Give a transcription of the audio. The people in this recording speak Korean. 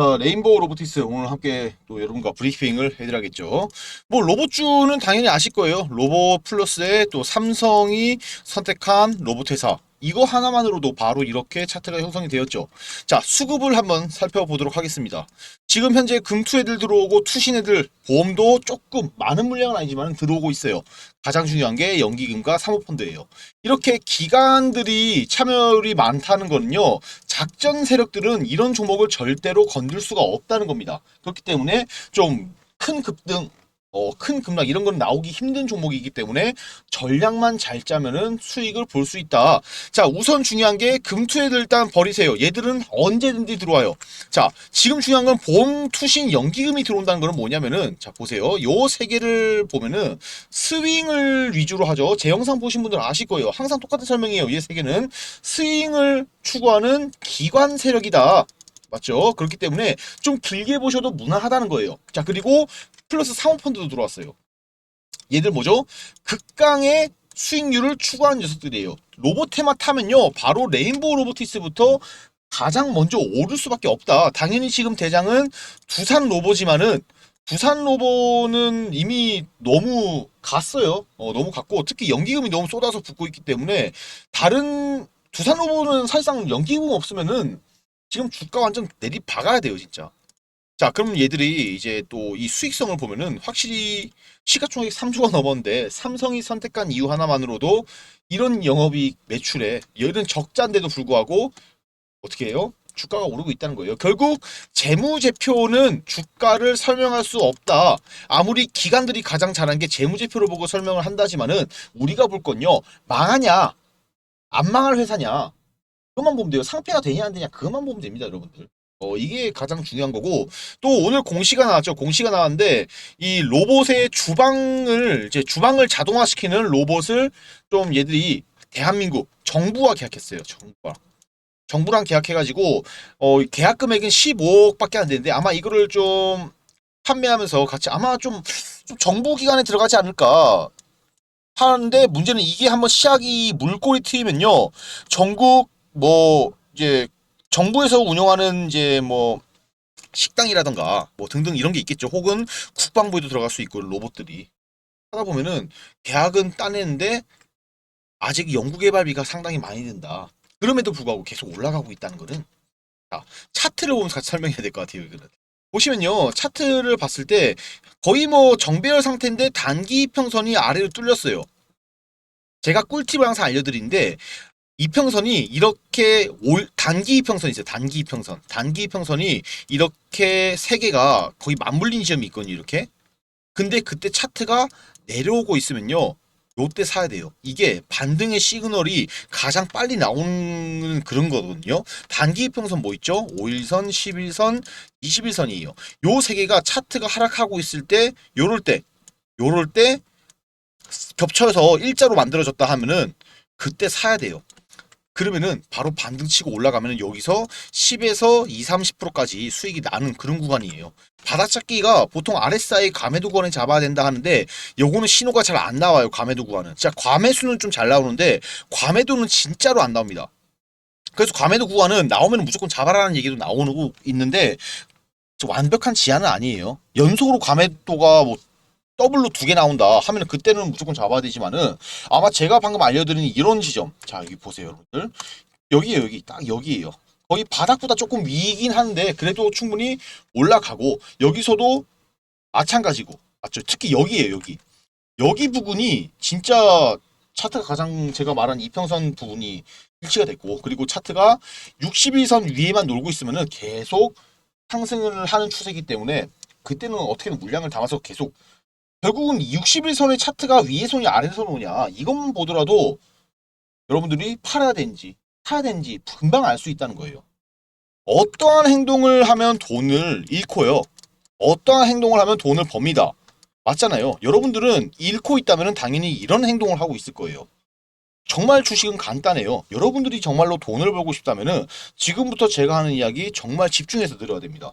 자, 레인보우 로보티스 오늘 함께 또 여러분과 브리핑을 해드려야겠죠. 뭐 로봇주는 당연히 아실 거예요. 로봇 플러스에 또 삼성이 선택한 로봇 회사. 이거 하나만으로도 바로 이렇게 차트가 형성이 되었죠. 자, 수급을 한번 살펴보도록 하겠습니다. 지금 현재 금투 애들 들어오고 투신 애들 보험도 조금 많은 물량은 아니지만 들어오고 있어요. 가장 중요한 게 연기금과 사모펀드예요. 이렇게 기관들이 참여율이 많다는 거는요. 작전 세력들은 이런 종목을 절대로 건들 수가 없다는 겁니다. 그렇기 때문에 좀큰 급등, 어, 큰 급락 이런 건 나오기 힘든 종목이기 때문에 전략만 잘 짜면은 수익을 볼 수 있다. 자, 우선 중요한 게 금투애들 일단 버리세요. 얘들은 언제든지 들어와요. 자, 지금 중요한 건 보험 투신 연기금이 들어온다는 거는 뭐냐면은 자, 보세요. 요 세 개를 보면은 스윙을 위주로 하죠. 제 영상 보신 분들은 아실 거예요. 항상 똑같은 설명이에요. 이 세 개는 스윙을 추구하는 기관 세력이다. 맞죠? 그렇기 때문에 좀 길게 보셔도 무난하다는 거예요. 자, 그리고 플러스 사모펀드도 들어왔어요. 얘들 뭐죠? 극강의 수익률을 추구하는 녀석들이에요. 로봇 테마 타면요. 바로 레인보우 로보티스부터 가장 먼저 오를 수밖에 없다. 당연히 지금 대장은 두산 로보지만은 두산 로보는 이미 너무 갔어요. 어, 너무 갔고 특히 연기금이 너무 쏟아서 붙고 있기 때문에 다른 두산 로보는 사실상 연기금 없으면은 지금 주가 완전 내리 박아야 돼요, 진짜. 자, 그럼 얘들이 이제 또 이 수익성을 보면은 확실히 시가총액 3조가 넘었는데 삼성이 선택한 이유 하나만으로도 이런 영업이익 매출에 얘는 적자인데도 불구하고 어떻게 해요? 주가가 오르고 있다는 거예요. 결국 재무제표는 주가를 설명할 수 없다. 아무리 기관들이 가장 잘한 게 재무제표를 보고 설명을 한다지만은 우리가 볼 건요. 망하냐? 안 망할 회사냐? 그것만 보면 돼요. 상패가 되냐 안 되냐 그것만 보면 됩니다, 여러분들. 어, 이게 가장 중요한 거고 또 오늘 공시가 나왔죠. 공시가 나왔는데 이 로봇의 주방을 이제 주방을 자동화시키는 로봇을 좀 얘들이 대한민국 정부와 계약했어요. 정부와. 정부랑 계약해가지고 어, 계약 금액은 15억밖에 안 되는데 아마 이거를 좀 판매하면서 같이 아마 좀, 좀 정부 기관에 들어가지 않을까 하는데 문제는 이게 한번 시작이 물꼬리 트이면요 전국 뭐 이제 정부에서 운영하는 이제 뭐 식당이라던가 뭐 등등 이런 게 있겠죠. 혹은 국방부에도 들어갈 수 있고 로봇들이 하다 보면은 계약은 따내는데 아직 연구개발비가 상당히 많이 든다. 그럼에도 불구하고 계속 올라가고 있다는 거는 자, 차트를 보면서 같이 설명해야 될 것 같아요. 이거는 보시면요 차트를 봤을 때 거의 뭐 정배열 상태인데 단기 이평선이 아래로 뚫렸어요. 제가 꿀팁을 항상 알려드리는데 이평선이 이렇게 올 단기 이평선이 있어요. 단기 이평선. 단기 이평선이 이렇게 세 개가 거의 맞물린 지점이 있거든요. 이렇게. 근데 그때 차트가 내려오고 있으면요. 요때 사야 돼요. 이게 반등의 시그널이 가장 빨리 나오는 그런 거거든요. 단기 이평선 뭐 있죠? 5일선, 11선, 21선이에요. 요 세 개가 차트가 하락하고 있을 때 요럴 때 요럴 때 겹쳐서 일자로 만들어졌다 하면은 그때 사야 돼요. 그러면은 바로 반등 치고 올라가면은 여기서 10에서 2, 30%까지 수익이 나는 그런 구간이에요. 바닥잡기가 보통 RSI 과매도 구간에 잡아야 된다 하는데 요거는 신호가 잘 안 나와요. 과매도 구간은. 진짜 과매수는 좀 잘 나오는데 과매도는 진짜로 안 나옵니다. 그래서 과매도 구간은 나오면 무조건 잡아라는 얘기도 나오고 있는데 저 완벽한 지하는 아니에요. 연속으로 과매도가 뭐 더블로 두 개 나온다 하면 그때는 무조건 잡아야 되지만은 아마 제가 방금 알려드린 이런 지점. 자 여기 보세요 여러분들. 여기에요 여기. 딱 여기에요. 거의 바닥보다 조금 위이긴 한데 그래도 충분히 올라가고 여기서도 마찬가지고. 맞죠? 특히 여기에요 여기. 여기 부분이 진짜 차트가 가장 제가 말한 이평선 부분이 일치가 됐고 그리고 차트가 61선 위에만 놀고 있으면은 계속 상승을 하는 추세이기 때문에 그때는 어떻게든 물량을 담아서 계속 결국은 61선의 차트가 위에 손이 아래 손 오냐 이것만 보더라도 여러분들이 팔아야 되는지 사야 되는지 금방 알 수 있다는 거예요. 어떠한 행동을 하면 돈을 잃고요. 어떠한 행동을 하면 돈을 법니다. 맞잖아요. 여러분들은 잃고 있다면 당연히 이런 행동을 하고 있을 거예요. 정말 주식은 간단해요. 여러분들이 정말로 돈을 벌고 싶다면 지금부터 제가 하는 이야기 정말 집중해서 들어야 됩니다.